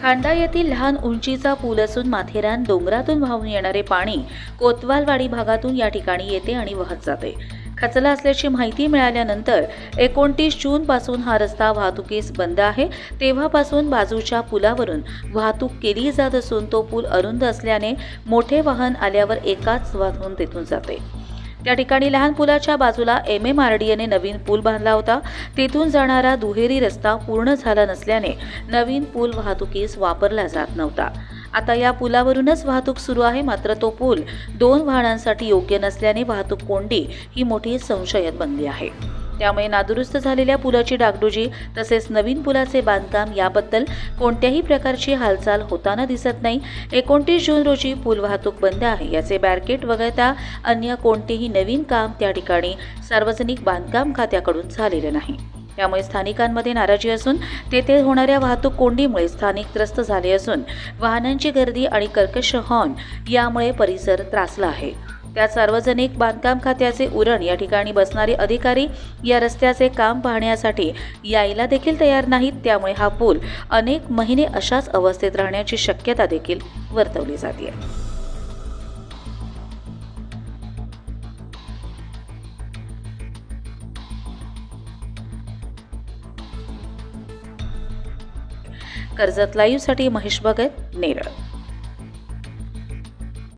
खांडा येथील लहान उंचीचा पूल असून माथेरान डोंगरातून वाहून येणारे पाणी कोतवालवाडी भागातून या ठिकाणी येते आणि वाहत जाते. खचला असल्याची माहिती मिळाल्यानंतर एकोणतीस जून पासून हा रस्ता वाहतुकीस बंद आहे. तेव्हापासून बाजूच्या पुलावरून वाहतूक केली जात असून तो पूल अरुंद असल्याने मोठे वाहन आल्यावर एकाच वाहून तिथून जाते. त्या ठिकाणी लहान पुलाच्या बाजूला एम एम आर डी एने नवीन पूल बांधला होता. तेथून जाणारा दुहेरी रस्ता पूर्ण झाला नसल्याने नवीन पूल वाहतुकीस वापरला जात नव्हता. आता या पुलावरूनच वाहतूक सुरू आहे मात्र तो पूल दोन वाहनांसाठी योग्य नसल्याने वाहतूक कोंडी ही मोठी संशयत बनली आहे. त्यामुळे नादुरुस्त झालेल्या पुलाची डागडुजी तसेच नवीन पुलाचे बांधकाम याबद्दल कोणत्याही प्रकारची हालचाल होताना दिसत नाही. एकोणतीस जून रोजी पूल वाहतूक बंद आहे. याचे बॅरकेट वगळता अन्य कोणतेही नवीन काम त्या ठिकाणी सार्वजनिक बांधकाम खात्याकडून झालेले नाही. त्यामुळे स्थानिकांमध्ये नाराजी असून तेथे होणाऱ्या वाहतूक कोंडीमुळे स्थानिक त्रस्त झाले असून वाहनांची गर्दी आणि कर्कश हॉर्न यामुळे परिसर त्रासला आहे. त्यात सार्वजनिक बांधकाम खात्याचे उरण या ठिकाणी बसणारे अधिकारी या रस्त्याचे काम पाहण्यासाठी यायला देखील तयार नाहीत. त्यामुळे हा पूल अनेक महिने अशाच अवस्थेत राहण्याची शक्यता देखील वर्तवली जाते. कर्जत लाईव्हसाठी महेश भगत नेरळ.